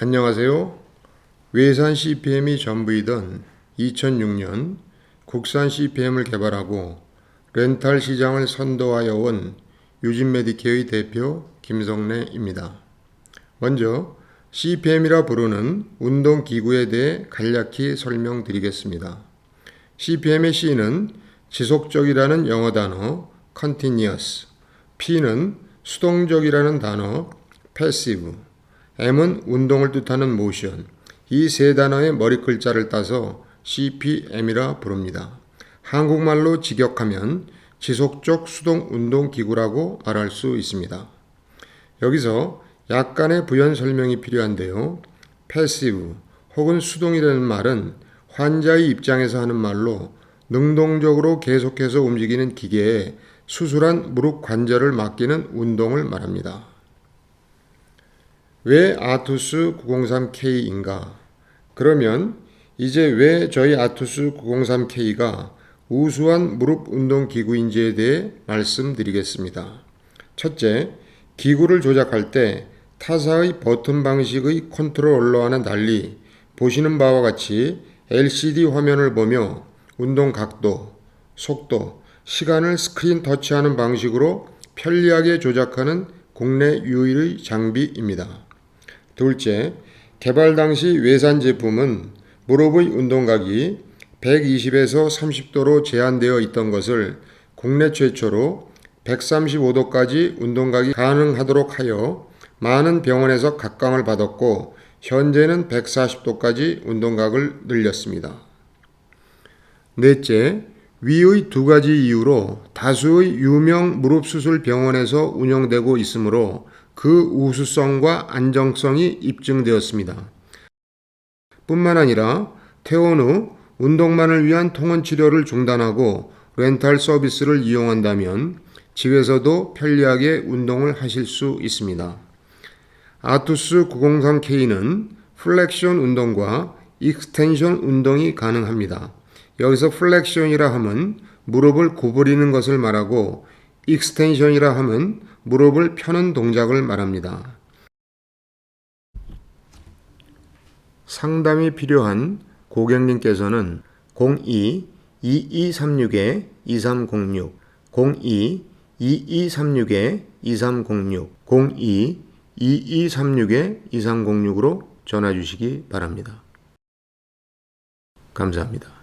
안녕하세요. 외산 CPM이 전부이던 2006년 국산 CPM을 개발하고 렌탈 시장을 선도하여 온 유진 메디케어의 대표 김성래입니다. 먼저 CPM이라 부르는 운동 기구에 대해 간략히 설명드리겠습니다. CPM의 C는 지속적이라는 영어 단어 continuous, P는 수동적이라는 단어 passive, M은 운동을 뜻하는 motion. 이세 단어의 머리 글자를 따서 CPM이라 부릅니다. 한국말로 직역하면 지속적 수동 운동 기구라고 말할 수 있습니다. 여기서 약간의 부연 설명이 필요한데요. 패시브 혹은 수동이라는 말은 환자의 입장에서 하는 말로 능동적으로 계속해서 움직이는 기계에 수술한 무릎 관절을 맡기는 운동을 말합니다. 왜 아투스 903K인가? 그러면 이제 왜 저희 아투스 903K가 우수한 무릎 운동 기구인지에 대해 말씀드리겠습니다. 첫째, 기구를 조작할 때 타사의 버튼 방식의 컨트롤러와는 달리 보시는 바와 같이 LCD 화면을 보며 운동 각도, 속도, 시간을 스크린 터치하는 방식으로 편리하게 조작하는 국내 유일의 장비입니다. 둘째, 개발 당시 외산 제품은 무릎의 운동각이 120에서 30도로 제한되어 있던 것을 국내 최초로 135도까지 운동각이 가능하도록 하여 많은 병원에서 각광을 받았고 현재는 140도까지 운동각을 늘렸습니다. 넷째, 위의 두 가지 이유로 다수의 유명 무릎 수술 병원에서 운영되고 있으므로 그 우수성과 안정성이 입증되었습니다. 뿐만 아니라 퇴원 후 운동만을 위한 통원 치료를 중단하고 렌탈 서비스를 이용한다면 집에서도 편리하게 운동을 하실 수 있습니다. 아투스 903K는 플렉션 운동과 익스텐션 운동이 가능합니다. 여기서 플렉션이라 함은 무릎을 구부리는 것을 말하고 익스텐션이라 함은 무릎을 펴는 동작을 말합니다. 상담이 필요한 고객님께서는 02-2236-2306, 02-2236-2306, 02-2236-2306으로 전화 주시기 바랍니다. 감사합니다.